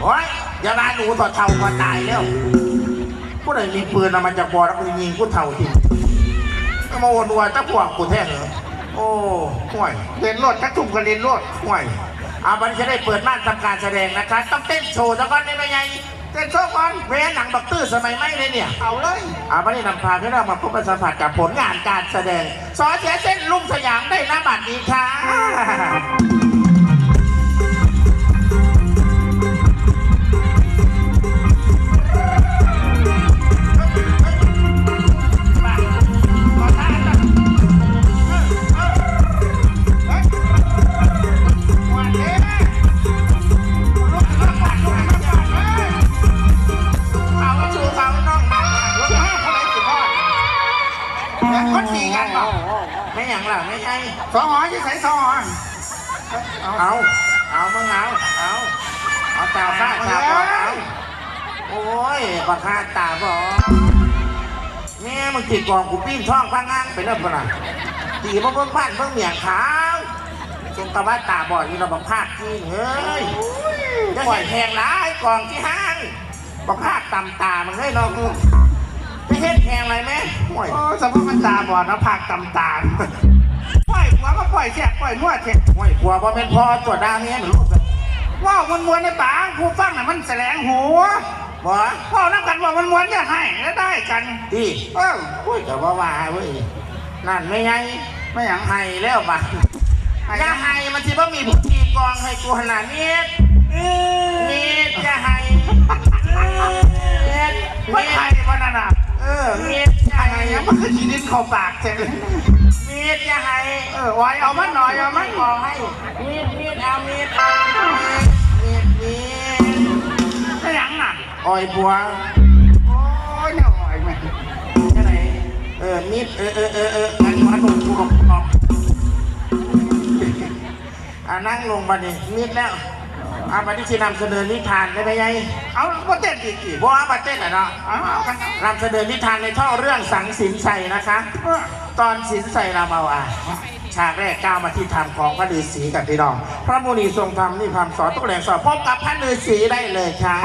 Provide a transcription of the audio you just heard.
โอ้ยอย่ามาหนูต่อเท่าก็ตายแล้วผู้ใดมีปืนเอามาจากบ่อแล้วกูยิงกูเท่าทีก็มาวนวัวจะพวกกูแท้เหรอโอ้ห่วยเรียนรถจักทุ่มก็เรียนรถห่วยอาวันนี้จะได้เปิดม่านทำการแสดงนะคะต้องเต้นโชว์ซะก่อนได้ไหมไงเต้นโชว์ก่อนเว้นหนังบักตื้อสมัยใหม่เลยเนี่ย เอาเลยอาวันนี้นำพาพี่เรามาพบกันสัมผัสกับผลงานการแสดงสอเสียเส้นลุงสย แล้วคนตีกันเปล่าไม่หยังล่ะไม่ใช่สองหอจะใส่สองหอเอาเอาเอามึงเอาเอาเอาตาฟ้าตาบอดเอาโอ้ยบักฮาตาบอดแม่มึงติดกองกูปิ้นท้องพังงางไปเริ่มปะน่ะตีมาเบิ่งบ้านเบิ่งเหมียงขาวจงกะว่าตาบอดนี่เราบังพาดที่เฮ้ยจะปล่อยแทงร้ายกองที่ห้างบังพาดตำตามันเลยเนาะกู เห็นแทงอะไรไหมห่วยโอ้สมมติมันตาบอดนะผักตำตาลปล่อยหัวก็ปล่อยแฉกปล่อยนวดแฉกห่วยกลัวว่าเป็นพ่อตัวดาเมียเหมือนลูกเลยว่าวมันมวนในปากผู้ฟังน่ะมันแสลงหัวบ่พ่อนักกันว่ามันมวนจะให้แล้วได้กันดีเออโอ้ยแต่ว่าว่าเว้ยนั่นไม่ไงไม่หยังไห้แล้วปะอย่าไห้มันสิว่ามีพิธีกองให้กูขนาดนี้มีดอย่าไห้มีดไม่มีใคร ด วันนั้นอะ เออมีดอย่า มีดินเขาปากเจ๊เลยมีดย่าไห้เออไว้เอามันหน่อยเอามันขอให้มีดมีดเอามีดเอามีดมีดไม่ยังน่ะอ่อยบัวโอ้ยเนี่ยอ่อยแม่ใช่ไหนเออมีดเออเออเออเอออันนี้มาดูกูบอกบอกอ่านั่งลงมาดิมีดแล้ว อาบัติที่นำเสนอนิทานได้ไหมยัยเอาก็เต้นอีกทีบัวอาบัติเต้นอะเนาะเอาเอากันเอานำเสนอนิทานในท่อเรื่องสังสินใส่นะคะเออตอนสินใส่รามาอาฉากแรกก้าวมาที่ธรรมของพระฤาษีกับพี่น้อง พระมุนีทรงธรรมนี่คำสอนทุกแหล่งสอนพบกับพระฤาษีได้เลยค่ะ